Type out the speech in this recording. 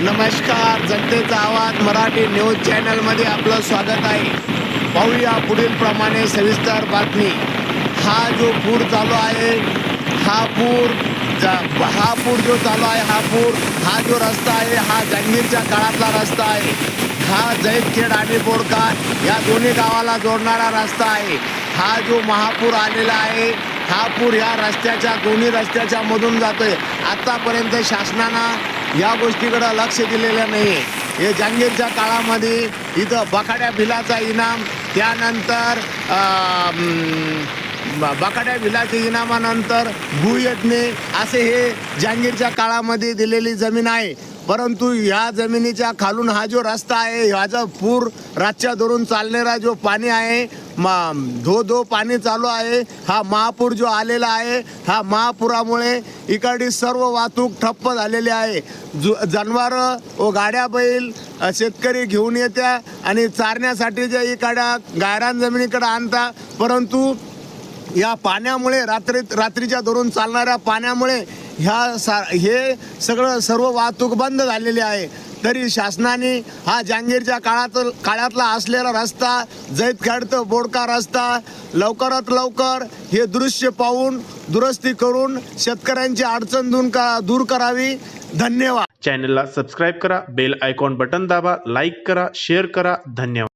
नमस्कार जनतेचा आवाज मराठी न्यूज चॅनलमध्ये आपलं स्वागत आहे. पाहूया पुढील प्रमाणे सविस्तर बातमी. हा जो पूर चालू आहे हा पूर जा- हा पूर जो चालू आहे हा पूर हा जो रस्ता आहे हा जंगीरच्या काळातला रस्ता आहे. हा जैतखेड आणि बोडका या दोन्ही गावाला जोडणारा रस्ता आहे. हा जो महापूर आलेला आहे हा पूर या रस्त्याच्या दोन्ही रस्त्याच्या मधून जातोय. आतापर्यंत शासनानं या गोष्टीकडे लक्ष दिलेलं नाही हे जंगीरच्या काळामध्ये इथं बखाड्या भिलाचा इनाम त्यानंतर बकाड्या बखाड्या भिलाच्या इनामानंतर भूयज्ञे असे हे जहांगीरच्या काळामध्ये दिलेली जमीन आहे. परंतु या जमिनीच्या खालून हा जो रस्ता आहे ह्याचा पूर रातच्या धरून चालणारा जो पाणी आहे मा धो धो पाणी चालू आहे हा महापूर जो आलेला आहे हा महापुरामुळे इकडची सर्व वाहतूक ठप्प झालेली आहे. जु जनावरं व गाड्या बैल शेतकरी घेऊन येत्या आणि चारण्यासाठी जे इकड्या गायरान जमिनीकडे आणता परंतु या पाण्यामुळे रात्री रात्रीच्या धरून चालणाऱ्या पाण्यामुळे ह्या सा हे सगळं सर्व वाहतूक बंद झालेली आहे. तरी शासनाने हा जहांगीरच्या काळात काळातला असलेला रस्ता जैतखेड ते बोडका रस्ता लवकरात लवकर हे दृश्य पाहून दुरुस्ती करून शेतकऱ्यांची अडचण दूर का दूर करावी. धन्यवाद. चॅनलला सबस्क्राईब करा बेल आयकॉन बटन दाबा लाईक करा शेअर करा. धन्यवाद.